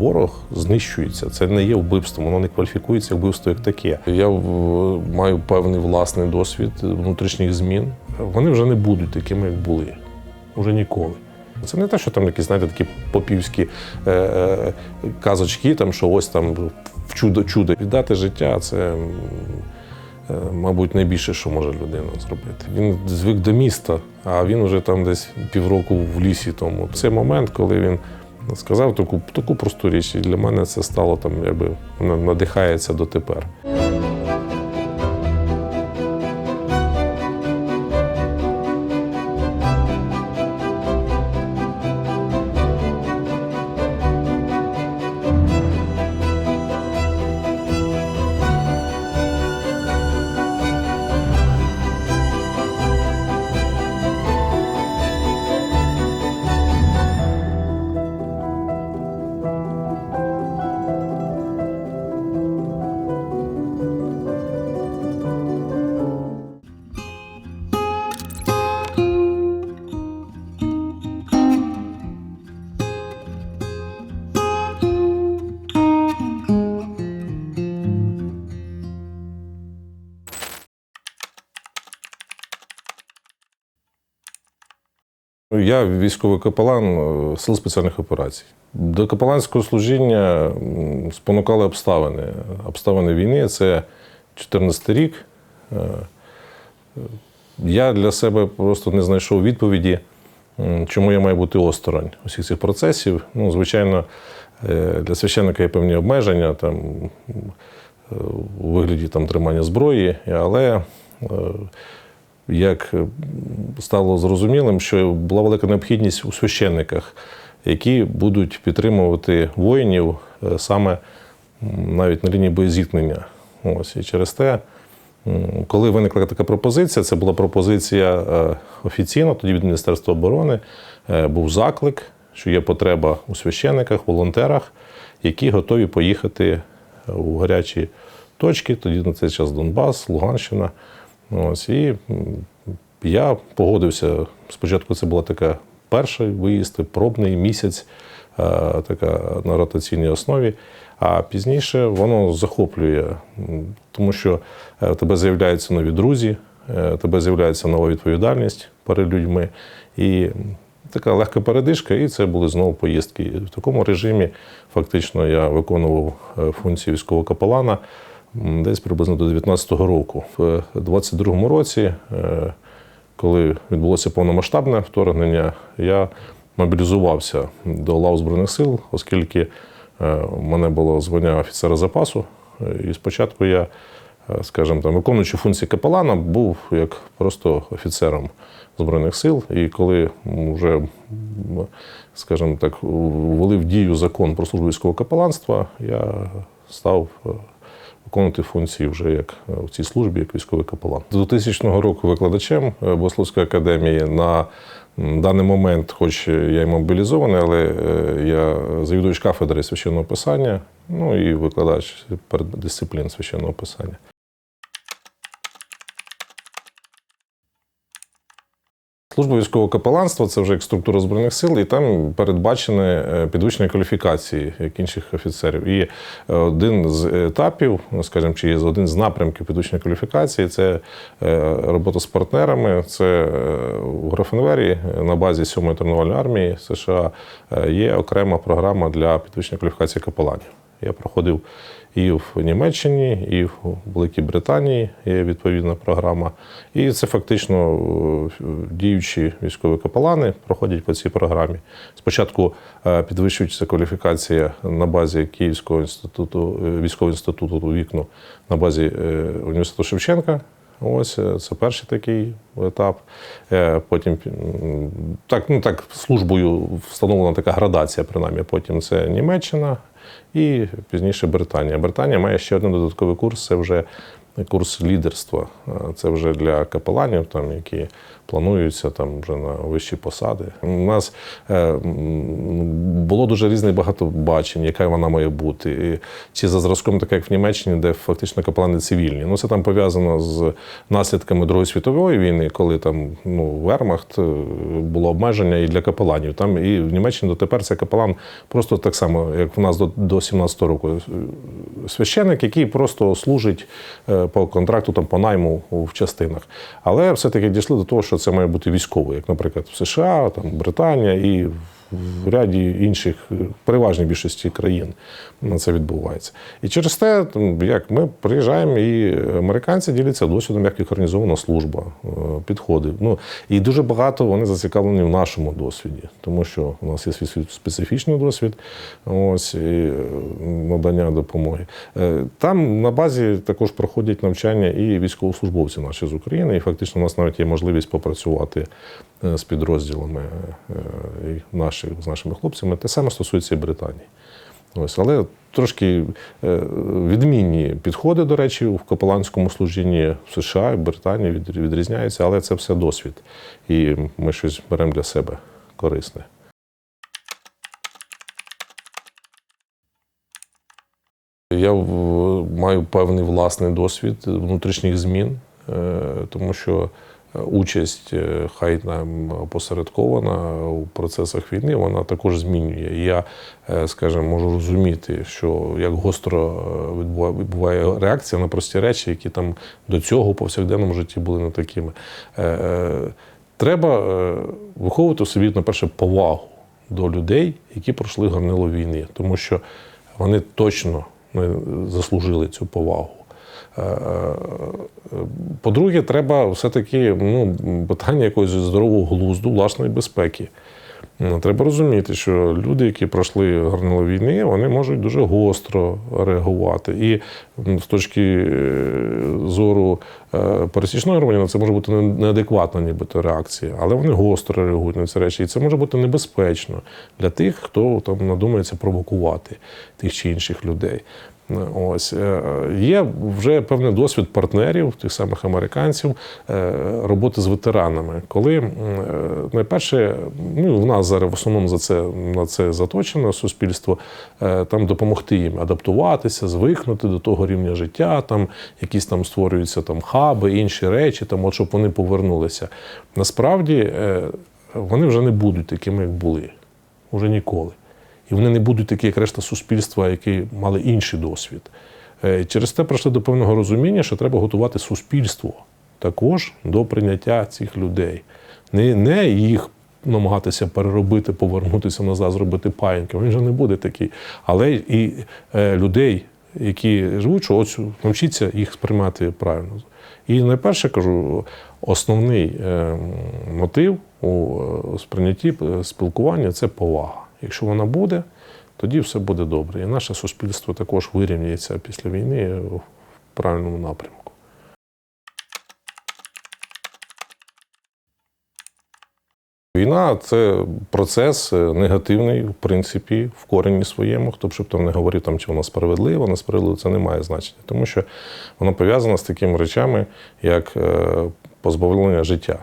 Ворог знищується. Це не є вбивством, воно не кваліфікується вбивство як таке. Я маю певний власний досвід внутрішніх змін. Вони вже не будуть такими, як були. Уже ніколи. Це не те, що там якісь, знаєте, такі попівські е, е, казочки, там, що ось там в чудо чудо. Віддати життя це, е, мабуть, найбільше, що може людина зробити. Він звик до міста, а він вже там десь півроку в лісі. Тому це момент, коли він сказав таку, таку просту річ, і для мене це стало там, якби вона надихається дотепер. Я військовий капелан е, сил спеціальних операцій. До капеланського служіння спонукали обставини. Обставини війни це 14 рік. Е, Я для себе просто не знайшов відповіді, чому я маю бути осторонь усіх цих процесів. Ну, звичайно, е, для священника є певні обмеження там, у вигляді там, тримання зброї, але як е, стало зрозумілим, що була велика необхідність у священниках, які будуть підтримувати воїнів е, саме навіть на лінії боєзіткнення. Ось і через те, коли виникла така пропозиція, це була пропозиція е, офіційно, тоді від Міністерства оборони був заклик, що є потреба у священниках, волонтерах, які готові поїхати у гарячі точки. Тоді на цей час Донбас, Луганщина. Ось, і я погодився. Спочатку це була така перший виїзд, пробний місяць, е, така на ротаційній основі. А пізніше воно захоплює, тому що е, в тебе з'являються нові друзі, е, в тебе з'являється нова відповідальність перед людьми. І така легка передишка, і це були знову поїздки. В такому режимі фактично я виконував функції військового капелана десь приблизно до 19-го року. В 22-му році, е, коли відбулося повномасштабне вторгнення, я мобілізувався до лав Збройних сил, оскільки е, в мене було звання офіцера запасу. Е, І спочатку я, скажімо там, виконуючи функції капелана, був як просто офіцером Збройних сил. І коли вже, скажімо так, ввели в дію закон про службу військового капеланства, я став виконувати функції вже як е, в цій службі, як військовий капелан. З 2000 року викладачем е, Богословської академії на даний момент, хоч я й мобілізований, але е, я завідувач кафедри священного писання, ну і викладач дисциплін священного писання. Служба військового капеланства це вже як структура збройних сил, і там передбачене підвищення кваліфікації як інших офіцерів. І е, один з етапів, ну, скажімо, чи є один з напрямків підвищення кваліфікації це е, робота з партнерами. Це е, у Графенвері на базі 7-ї тренувальної армії США є окрема програма для підвищення кваліфікації капеланів. Я проходив і в Німеччині, і в Великій Британії є відповідна програма. І це фактично е, діючі військові капелани проходять по цій програмі. Спочатку е, підвищується кваліфікація на базі Київського інституту, е, військового інституту у вікну на базі університету Шевченка. Ось це перший такий етап. Потім так, ну так службою встановлена така градація, принаймні. Потім це Німеччина і пізніше Британія. Британія має ще один додатковий курс. Це вже курс лідерства. Е, Це вже для капеланів, там, які плануються там, вже на вищі посади. У нас е, було дуже різних багато бачень, яка вона має бути. І Чи за зразком, так як в Німеччині, де фактично капелани цивільні. Ну, це там пов'язано з наслідками Другої світової війни, коли там ну, Вермахт е, було обмеження і для капеланів. Там і в Німеччині дотепер це капелан просто так само, як в нас до, до 17-го року. Е, Священник, який просто служить по контракту, там, по найму в частинах. Але все-таки дійшли до того, що це має бути військовий, як, наприклад, в США, там, Британія і в ряді інших, е, переважній більшості країн це відбувається. І через те, як ми приїжджаємо, і американці діляться досвідом, як їх організована служба, е, підходи. Ну, і дуже багато вони зацікавлені в нашому досвіді, тому що у нас є свій специфічний досвід, ось і е, надання допомоги. Там на базі також проходять навчання і військовослужбовці наші з України, і фактично у нас навіть є можливість попрацювати з підрозділами е, наші, з нашими хлопцями. Те саме стосується і Британії. Ось, але трошки е, відмінні підходи, до речі, в капеланському служінні в США і Британії від- відрізняються, але це все досвід. І ми щось беремо для себе корисне. Я маю певний власний досвід внутрішніх змін, е, тому що е, участь, е, хай там посередкована у процесах війни, вона також змінює. Я, е, скажімо, можу розуміти, що як гостро е, відбуває реакція на прості речі, які там до цього у повсякденному житті були не такими. Е, е, Треба е, виховувати в собі, на перше, повагу до людей, які пройшли горнило війни, тому що вони точно не заслужили цю повагу. По-друге, треба все-таки ну, питання якогось здорового глузду, власної безпеки. Ну, Треба розуміти, що люди, які пройшли горнило війни, вони можуть дуже гостро реагувати. І з точки е, зору е, пересічного громадянина це може бути неадекватна нібито реакція, але вони гостро реагують на ці речі. І це може бути небезпечно для тих, хто там надумається провокувати тих чи інших людей. Ось е, є вже певний досвід партнерів, тих самих американців, е, роботи з ветеранами. Коли е, найперше, ну в нас зараз в основному за це на це заточено суспільство, там допомогти їм адаптуватися, звикнути до того рівня життя, там якісь там створюються там хаби, інші речі, там от щоб вони повернулися. Насправді вони вже не будуть такими, як були, уже ніколи. І вони не будуть такі, як решта суспільства, які мали інший досвід. Е, Через те прийшли до певного розуміння, що треба готувати суспільство також до прийняття цих людей. Не, не їх намагатися переробити, повернутися назад, зробити паїнки. Він же не буде такий. Але і е, людей, які живуть, що ось навчіться їх сприймати правильно. І найперше кажу, основний е, мотив у е, сприйнятті спілкування це повага. Якщо вона буде, тоді все буде добре. І наше суспільство також вирівняється після війни в правильному напрямку. Війна це процес негативний, в принципі, в корені своєму. Хто б щоб там не говорив, там, чи вона справедлива, несправедлива, це не має значення. Тому що воно пов'язано з такими речами, як е, позбавлення життя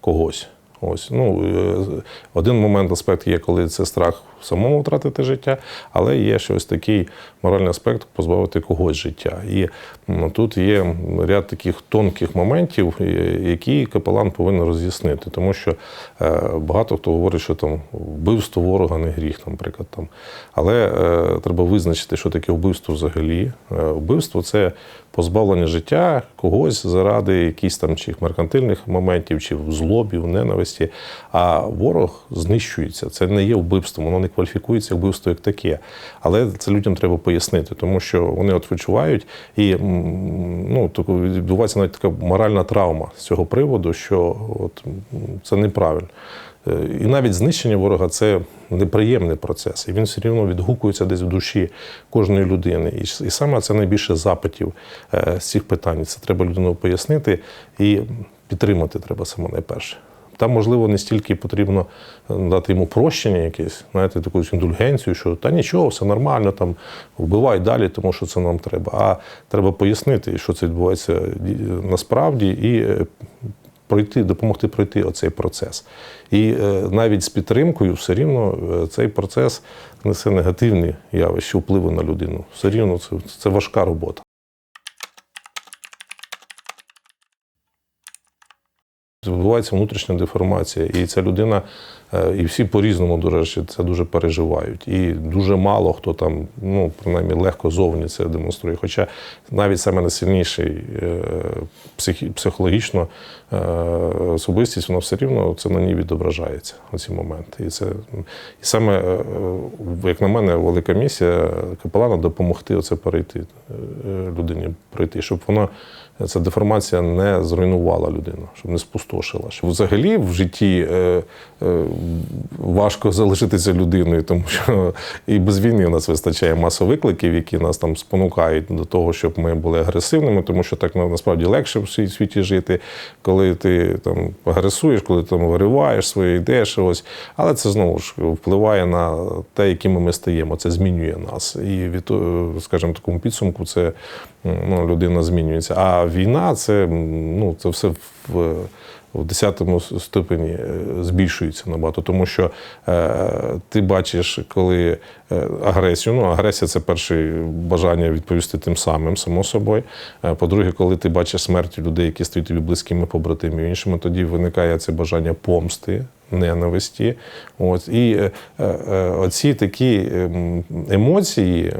когось. Ось ну е, один момент аспект є, коли це страх самому втратити життя, але є щось такий моральний аспект позбавити когось життя. І тут є ряд таких тонких моментів, е, які капелан повинен роз'яснити, тому що е, багато хто говорить, що там вбивство ворога не гріх, наприклад. Там. Але е, треба визначити, що таке вбивство взагалі. Вбивство це позбавлення життя когось заради якихось там чи меркантильних моментів, чи в злобі, в ненависті. А ворог знищується. Це не є вбивством, воно не кваліфікується як вбивство як таке. Але це людям треба пояснити, тому що вони от відчувають і ну, відбувається навіть така моральна травма з цього приводу, що от, це неправильно. Е, І навіть знищення ворога це неприємний процес, і він все рівно відгукується десь в душі кожної людини. І, і саме це найбільше запитів е, з цих питань. Це треба людину пояснити і підтримати треба саме найперше. Там, можливо, не стільки потрібно е, дати йому прощення якесь, знаєте, таку індульгенцію, що та нічого, все нормально, там вбивай далі, тому що це нам треба. А треба пояснити, що це відбувається насправді, і е, пройти, допомогти пройти оцей процес. І е, навіть з підтримкою все рівно цей процес несе негативні явища, впливи на людину. Все рівно це, це важка робота. Відбувається внутрішня деформація, і ця людина, е, і всі по-різному, до речі, це дуже переживають. І дуже мало хто там, ну, принаймні, легко зовні це демонструє. Хоча навіть саме найсильніший е, психологічно е, особистість, вона все рівно це на ній відображається у ці моменти. І це і саме, як на мене, велика місія капелана допомогти оце перейти людині пройти, щоб воно ця деформація не зруйнувала людину, щоб не спустошила. Взагалі в житті е, е, важко залишитися людиною, тому що і без війни у нас вистачає маса викликів, які нас там спонукають до того, щоб ми були агресивними, тому що так насправді легше в світ- світі жити, коли ти там агресуєш, коли ти там вириваєш свої ідеї, ось. Але це знову ж впливає на те, якими ми стаємо. Це змінює нас. І від, скажімо, такому підсумку це ну, людина змінюється. А війна це, ну, це все в, в десятому ступені е, збільшується набагато, тому що е, ти бачиш, коли е, агресію, ну агресія це перше бажання відповісти тим самим, само собою. Е, По-друге, коли ти бачиш смерть людей, які стають тобі близькими побратимами, іншими, тоді виникає це бажання помсти. Ненависті. От. І е, е, е, оці такі ем, емоції,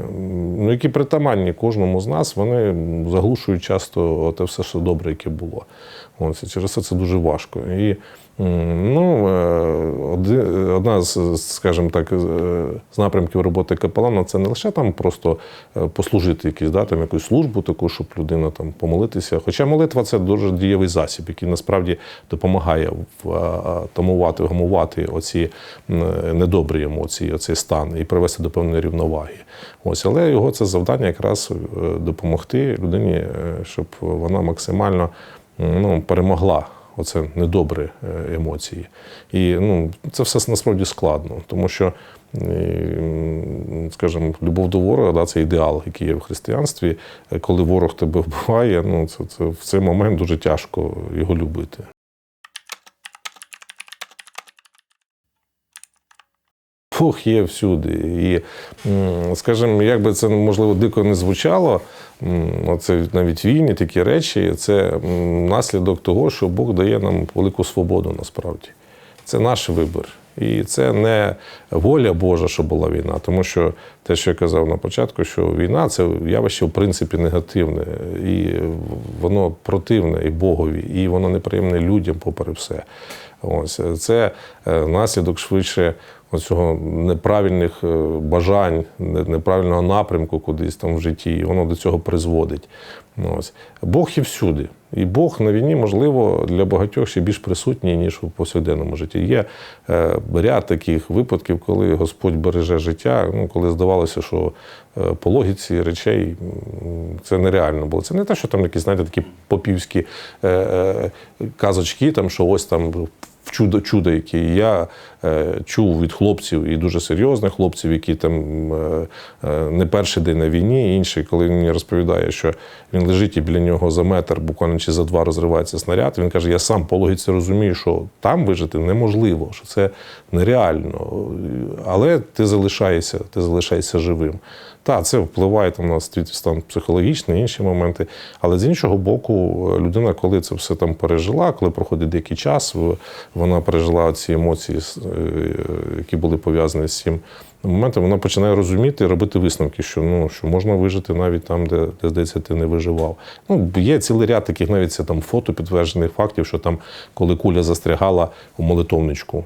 ну, які притаманні кожному з нас, вони заглушують часто те все, що добре, яке було. От. через це це дуже важко. І ну, е, одна з, скажімо так, з е, напрямків роботи капелана це не лише там просто е, послужити якісь, да, там, якусь службу таку, щоб людина там помолитися. Хоча молитва це дуже дієвий засіб, який насправді допомагає тамувати, гамувати оці недобрі емоції, оцей стан і привести до певної рівноваги. Ось, але його це завдання якраз допомогти людині, щоб вона максимально ну, перемогла. Оце недобрі е, емоції. І ну, це все насправді складно, тому що, е, скажімо, любов до ворога да, це ідеал, який є в християнстві. Е, Коли ворог тебе вбиває, ну, це, це, в цей момент дуже тяжко його любити. Фух є всюди. І, скажімо, як би це можливо дико не звучало, м, оце навіть війни, такі речі, це наслідок того, що Бог дає нам велику свободу насправді. Це наш вибір. І це не воля Божа, що була війна, тому що те, що я казав на початку, що війна це явище в принципі негативне, і воно противне і Богові, і воно неприємне людям, попри все. Ось це е, наслідок швидше оцього неправильних е, бажань, неправильного напрямку кудись там в житті, і воно до цього призводить. Ну, Ось. Бог є всюди. І Бог на війні, можливо, для багатьох ще більш присутній, ніж у повсякденному житті. Є е, ряд таких випадків, коли Господь береже життя, ну, коли здавалося, що е, по логіці речей це нереально було. Це не те, що там якісь, знаєте, такі попівські казочки, там, що ось там чудо, чудо, які я е, чув від хлопців і дуже серйозних хлопців, які там е, е, не перший день на війні, і інші, коли він мені розповідає, що він лежить і біля нього за метр, буквально чи за два розривається снаряд. Він каже: я сам по логіці розумію, що там вижити неможливо, що це нереально. Але ти залишаєшся, ти залишаєшся живим. Так, це впливає там на стан психологічний, інші моменти. Але з іншого боку, людина, коли це все там пережила, коли проходить деякий час, вона пережила ці емоції, е, які були пов'язані з цим моментом, вона починає розуміти і робити висновки, що ну що можна вижити навіть там, де, де здається, ти не виживав. Ну є цілий ряд таких, навіть це там фото підтверджених фактів, що там, коли куля застрягала у молитовничку.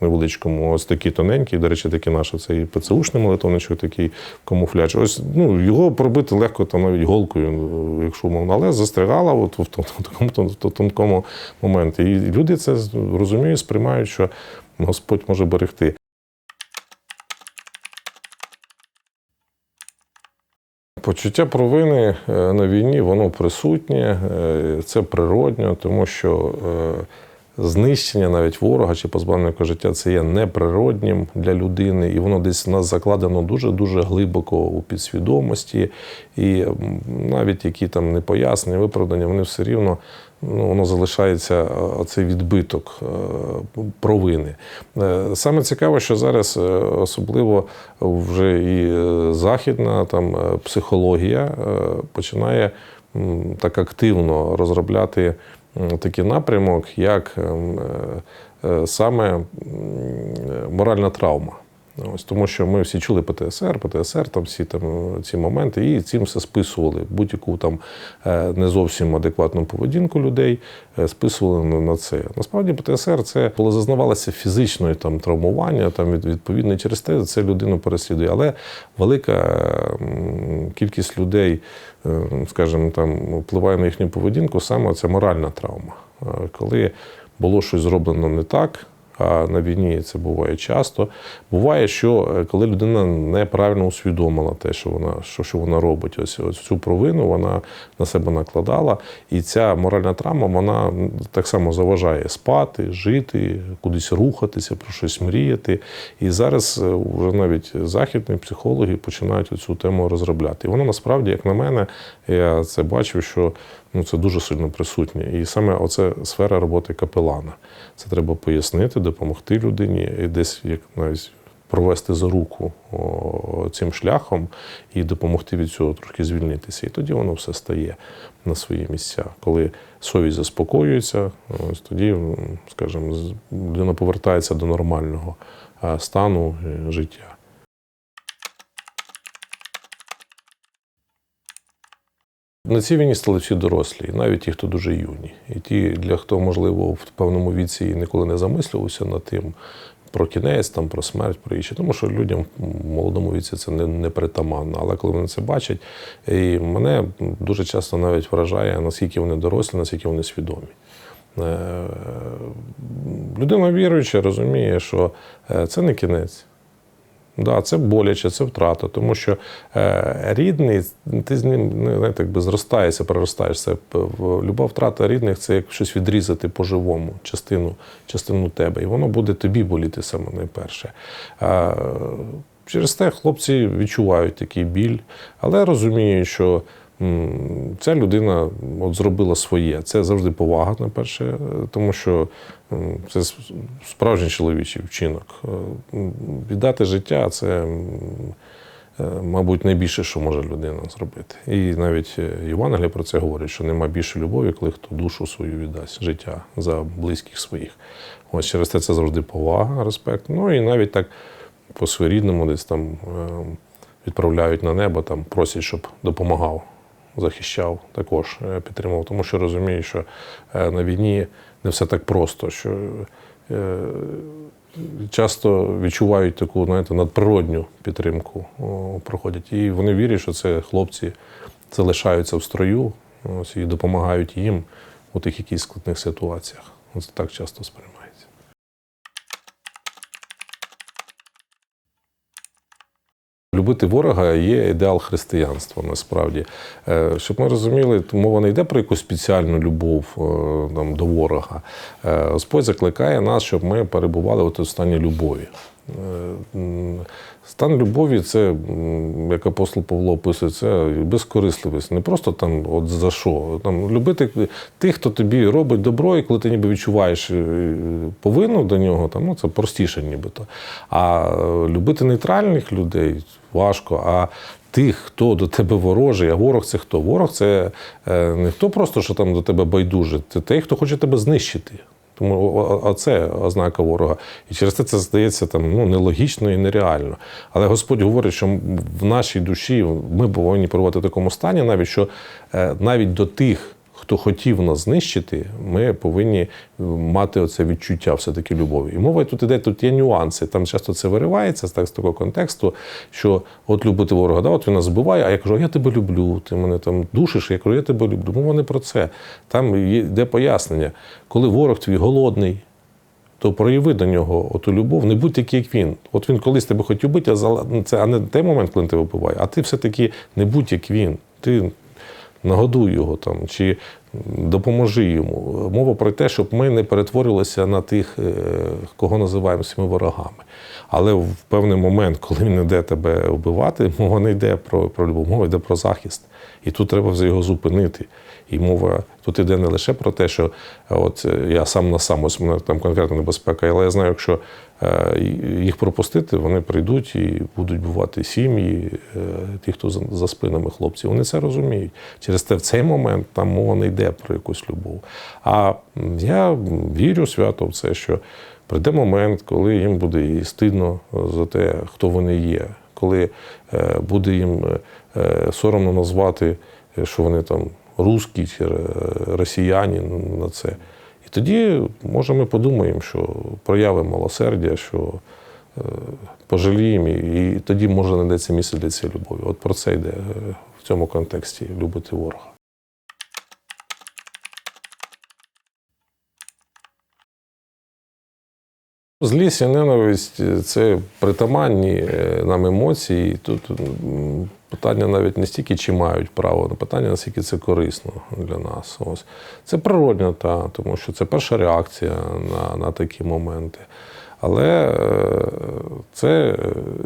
Невеличкому, ось такий тоненький, до речі, такий наш цей ПЦУшний молитовничок, такий камуфляж. Ось ну його пробити легко там навіть голкою, якщо умовно, але застрягала от в такому тонкому моменті. І люди це розуміють, сприймають, що Господь може берегти. Почуття провини е, на війні, воно присутнє, е, це природньо, тому що е, знищення навіть ворога чи позбавлення життя це є неприроднім для людини, і воно десь в нас закладено дуже-дуже глибоко у підсвідомості. І навіть які там непояснення, виправдання, вони все рівно ну, воно залишається е, оцей відбиток е, провини. Е, Саме цікаве, що зараз особливо вже і західна там психологія починає так активно розробляти такий напрямок, як ем, е, е, саме е, моральна травма. Ось тому, що ми всі чули ПТСР, ПТСР, там всі там ці моменти, і цим все списували. Будь-яку там е, не зовсім адекватну поведінку людей е, списували на, це. Насправді ПТСР це коли зазнавалося фізичної там травмування, там від відповідно через те це людину переслідує. Але велика кількість людей, е, скажімо, там впливає на їхню поведінку, саме це моральна травма. Е, Коли було щось зроблено не так. А на війні це буває часто. Буває, що е, коли людина неправильно усвідомила те, що вона що, що вона робить, ось, ось цю провину вона на себе накладала. І ця моральна травма вона так само заважає спати, жити, кудись рухатися, про щось мріяти. І зараз е, вже навіть західні психологи починають цю тему розробляти. І воно насправді, як на мене, я це бачив, що ну, це дуже сильно присутнє. І саме оце сфера роботи капелана. Це треба пояснити, допомогти людині і десь як навіть провести за руку о, цим шляхом і допомогти від цього трошки звільнитися. І тоді воно все стає на свої місця. Коли совість заспокоюється, ось тоді, скажімо, людина повертається до нормального стану е, життя. На цій війні стали всі дорослі, і навіть ті, хто дуже юні. І ті, для хто, можливо, в певному віці ніколи не замислювався над тим про кінець, там, про смерть, про інше. Тому що людям в молодому віці це не, не притаманно. Але коли вони це бачать, і мене дуже часто навіть вражає, наскільки вони дорослі, наскільки вони свідомі. Е, Людина віруюча розуміє, що е, це не кінець. Да, це боляче, це втрата, тому що е, рідний, ти з ним не знаєте, якби зростаєшся, проростаєшся. В- Люба втрата рідних це як щось відрізати по-живому, частину, частину тебе. І воно буде тобі боліти саме найперше. Е, через те хлопці відчувають такий біль, але розуміють, що ця людина от зробила своє. Це завжди повага, на перше, е, тому що це справжній чоловічий вчинок. Е, Віддати життя це, е, мабуть, найбільше, що може людина зробити. І навіть Євангелія про це говорить, що нема більше любові, коли хто душу свою віддасть, життя за близьких своїх. Ось через те це завжди повага, респект. Ну і навіть так по своєрідному десь там е, відправляють на небо, там просять, щоб допомагав, захищав, також е, підтримував. Тому що розумію, що е, на війні не все так просто, що е, часто відчувають таку знаєте, надприродню підтримку, проходять. І вони вірять, що це хлопці залишаються в строю ось, і допомагають їм у тих якихось складних ситуаціях. Це так часто сприймається. Любити ворога є ідеал християнства насправді. Е, Щоб ми розуміли, мова не йде про якусь спеціальну любов е, там, до ворога. Е, Господь закликає нас, щоб ми перебували у стані любові. Е, Стан любові це, як апостол Павло описує, це безкорисливість. Не просто там от за що. Там, любити тих, хто тобі робить добро, і коли ти ніби відчуваєш е, повинну до нього, там, ну, це простіше нібито. А е, любити нейтральних людей важко. А тих, хто до тебе ворожий, а ворог це хто? Ворог це не хто просто, що там до тебе байдуже, це той, хто хоче тебе знищити. Тому це ознака ворога. І через це це здається там ну, нелогічно і нереально. Але Господь говорить, що в нашій душі ми повинні перебувати в такому стані, навіть що е, навіть до тих, хто хотів нас знищити, ми повинні е, мати оце відчуття все-таки любові. І мова тут іде, тут є нюанси. Там часто це виривається так, з такого контексту, що от любити ворога, да, от він нас збиває, а я кажу, я тебе люблю, ти мене там душиш, я кажу, я тебе люблю. Мова не про це. Там йде пояснення. Коли ворог твій голодний, то прояви до нього оту любов, не будь такий, як він. От він колись тебе хотів бити, а зала- це а не той момент, коли він тебе вбиває, а ти все-таки не будь як він. Ти нагодуй його там, чи допоможи йому. Мова про те, щоб ми не перетворилися на тих, е, кого називаємо своїми ворогами. Але в певний момент, коли він йде тебе вбивати, мова не йде про, про любов, мова йде про захист. І тут треба його зупинити. І мова тут йде не лише про те, що е, от е, я сам на сам, ось мене там конкретна небезпека, але я знаю, якщо е, їх пропустити, вони прийдуть і будуть бувати сім'ї, ті, хто за, спинами хлопців. Вони це розуміють. Через те в цей момент там мова не йде про якусь любов. А я вірю свято в це, що прийде момент, коли їм буде і стидно за те, хто вони є, коли буде їм соромно назвати, що вони там русські чи е, росіяни на це. І тоді, може, ми подумаємо, що проявимо милосердя, що е, пожаліємо, і тоді може знайдеться місце для цієї любові. От про це йде е, в цьому контексті любити ворога. Злість і ненависть це притаманні нам емоції. Тут питання навіть не стільки, чи мають право, але питання, наскільки це корисно для нас. Ось. Це природньо, та, тому що це перша реакція на, на такі моменти. Але е, це,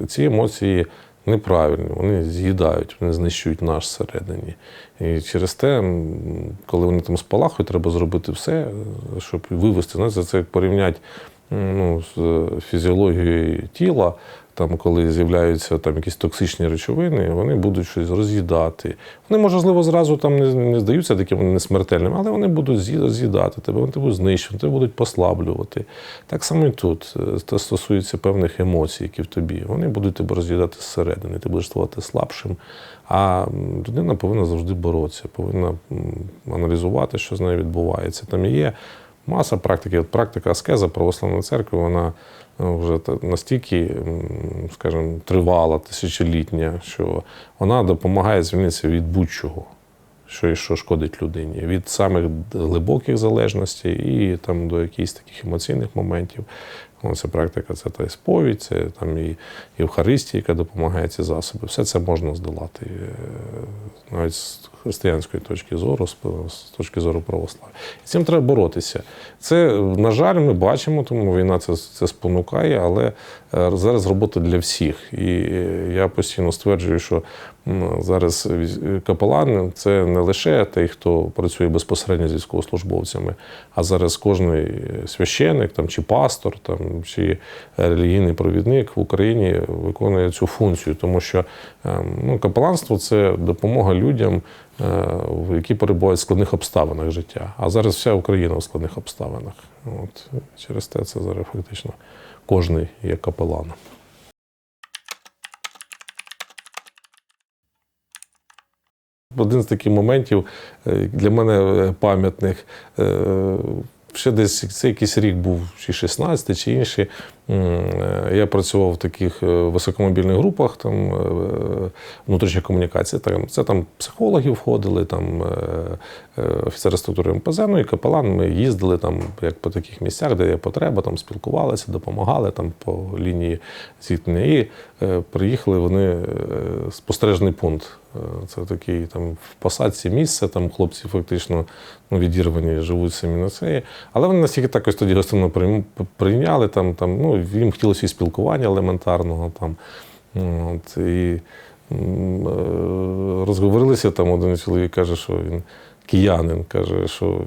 е, ці емоції неправильні, вони з'їдають, вони знищують наш всередині. І через те, коли вони там спалахують, треба зробити все, щоб вивести. Знаєте, це як порівняти ну, з е, фізіологією тіла. Там, коли з'являються там якісь токсичні речовини, вони будуть щось роз'їдати. Вони, можливо, зразу там не, не здаються такими несмертельними, але вони будуть з'ї- роз'їдати тебе, вони тебе будуть знищувати, тебе будуть послаблювати. Так само і тут. Е, Це стосується певних емоцій, які в тобі. Вони будуть тебе роз'їдати зсередини, ти будеш ставати слабшим. А людина повинна завжди боротися, повинна аналізувати, що з нею відбувається. Там є маса практики. От практика аскеза православної церкви, вона ну, вже настільки, скажімо, тривала, тисячолітня, що вона допомагає звільнитися від будь-чого. Що, що шкодить людині від самих глибоких залежностей і там до якихось таких емоційних моментів. Ну, Це практика, це та сповідь, це там і Євхаристія, яка допомагає ці засоби. Все це можна здолати е, навіть з християнської точки зору, з з точки зору православ'я. І цим треба боротися. Це, на жаль, ми бачимо, тому війна це, це спонукає, але е, зараз робота для всіх. І е, я постійно стверджую, що зараз капелан це не лише той, хто працює безпосередньо з військовослужбовцями, а зараз кожний священик там, чи пастор, там, чи релігійний провідник в Україні виконує цю функцію, тому що ем, ну, капеланство це допомога людям, е, які перебувають в складних обставинах життя. А зараз вся Україна в складних обставинах. От, через те це зараз фактично кожний є капеланом. Один з таких моментів е, для мене е, пам'ятних. Ще десь це якийсь рік був, чи 16, чи інший. Е, Я працював в таких е, високомобільних групах, там е, внутрішня комунікація. Там, це там психологи входили, там офіцери структури МПЗ, ну і капелан. Ми їздили там як по таких місцях, де є потреба, там спілкувалися, допомагали там по лінії зіткнення. І приїхали вони спостережний пункт. Це такий там в посадці місце, там хлопці фактично ну, відірвані, живуть самі на це. Але вони настільки так ось тоді гостинно прийняли, там, там, ну, їм хотілося і спілкування елементарного. Там, от, і е, розговорилися там один чоловік каже, що він киянин, каже, що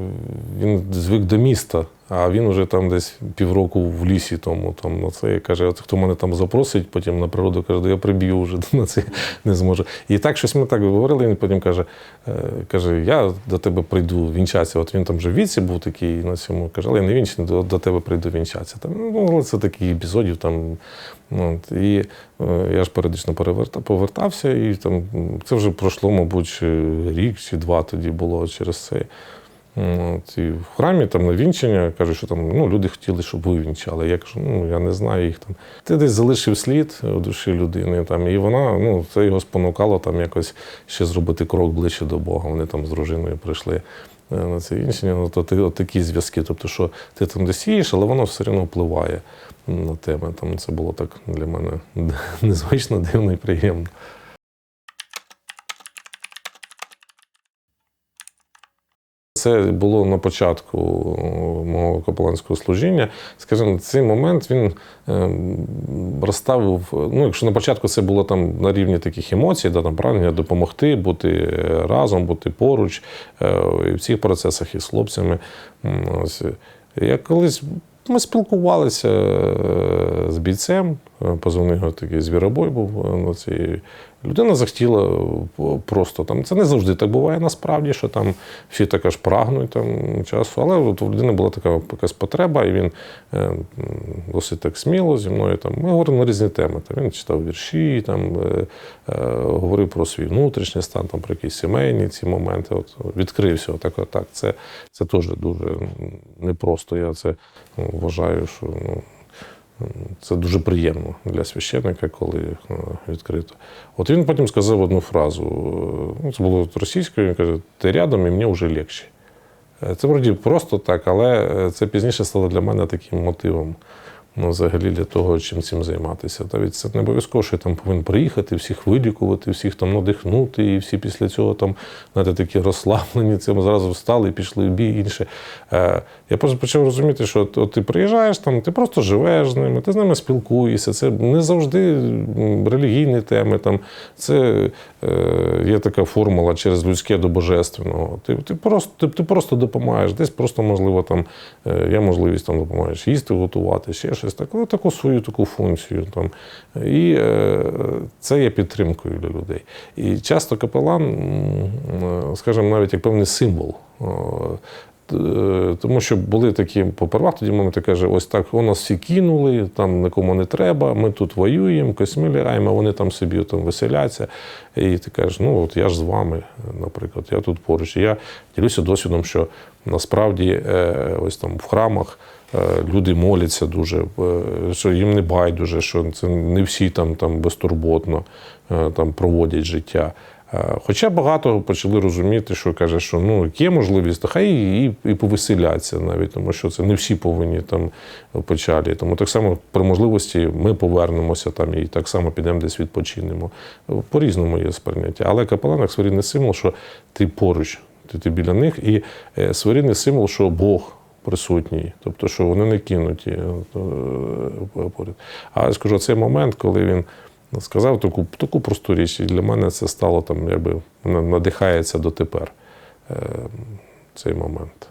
він звик до міста, а він вже там десь півроку в лісі тому там на це каже, от хто мене там запросить потім на природу, каже, я приб'ю вже на це не зможу. І так щось ми так говорили. Він потім каже, е, каже, я до тебе прийду вінчатися. От він там вже в віці був такий на цьому. Каже, але я не вінчаний, до, до тебе прийду вінчатися. Там, ну, але це такі епізодів там. ну, От, і е, я ж періодично повертався, і там це вже пройшло, мабуть, рік чи два тоді було через це. І в храмі там на вінчання кажуть, що там ну, люди хотіли, щоб ви вінчали. Я кажу, ну я не знаю їх там. Ти десь залишив слід у душі людини, там, і вона, ну, це його спонукало там якось ще зробити крок ближче до Бога. Вони там з дружиною прийшли е, на це вінчання. Ну, то ти, от такі зв'язки. Тобто, що ти там десь сієш, але воно все одно впливає на тебе. Там це було так для мене незвично, дивно і приємно. Це було на початку мого капеланського служіння. Скажімо, цей момент він е, розставив. Ну, якщо на початку це було там на рівні таких емоцій, да, там прагнення допомогти, бути разом, бути поруч е, і в цих процесах із хлопцями. Ось. Я колись ми спілкувалися е, з бійцем, позивний такий звіробой був е, на цій. Людина захотіла е, просто там. Це не завжди так буває насправді, що там всі також прагнуть там часу. Але от у людини була така якась потреба, і він е, досить так сміло зі мною. Там, ми говорили на різні теми. Там, він читав вірші, там, говорив про свій внутрішній стан, там, про якісь сімейні ці моменти. От, відкрився. Отак, отак. Це, це теж дуже непросто. Я це ну, вважаю, що ну, це дуже приємно для священника, коли е, відкрито. От він потім сказав одну фразу. е, Ну, це було російською, він каже: ти рядом і мені вже легше. Е, Це вроді просто так, але це пізніше стало для мене таким мотивом. Ну, взагалі для того, чим цим займатися. Навіть це не обов'язково, що я там повинен приїхати, всіх вилікувати, всіх там надихнути, і всі після цього там, знаєте, такі розслаблені, цим зразу встали і пішли в бій інше. Е, я просто почав розуміти, що от, от ти приїжджаєш там, ти просто живеш з ними, ти з ними спілкуєшся. Це не завжди релігійні теми. Там, це є така формула через людське до божественного. Ти, ти, просто, ти, ти просто допомагаєш, десь просто, можливо, там, е, є можливість там допомагаєш їсти, готувати, ще щось таке, ну, таку свою таку функцію. Там. І е, це є підтримкою для людей. І часто капелан, е, скажімо, навіть як певний символ. Е, Тому що були такі попервах, тоді моменти каже, ось так у нас всі кинули, там нікому не треба, ми тут воюємо, косьми лягаємо, вони там собі там веселяться. І ти кажеш, ну от я ж з вами, наприклад, я тут поруч. Я ділюся досвідом, що насправді е, ось там в храмах. е, Люди моляться дуже, що їм не байдуже, що це не всі там, там безтурботно там проводять життя. Е, Хоча багато почали розуміти, що каже, що ну є можливість, то хай і, і повеселяться навіть, тому що це не всі повинні там печалі. Тому так само при можливості ми повернемося там і так само підемо десь відпочинемо. По-різному є сприйняття. Але капелан як своєрідний символ, що ти поруч, ти, ти біля них, і е, своєрідний символ, що Бог. Присутній, тобто, що вони не кинуті е, поряд. А скажу, цей момент, коли він сказав таку, таку просту річ, і для мене це стало там, якби надихається дотепер е, цей момент.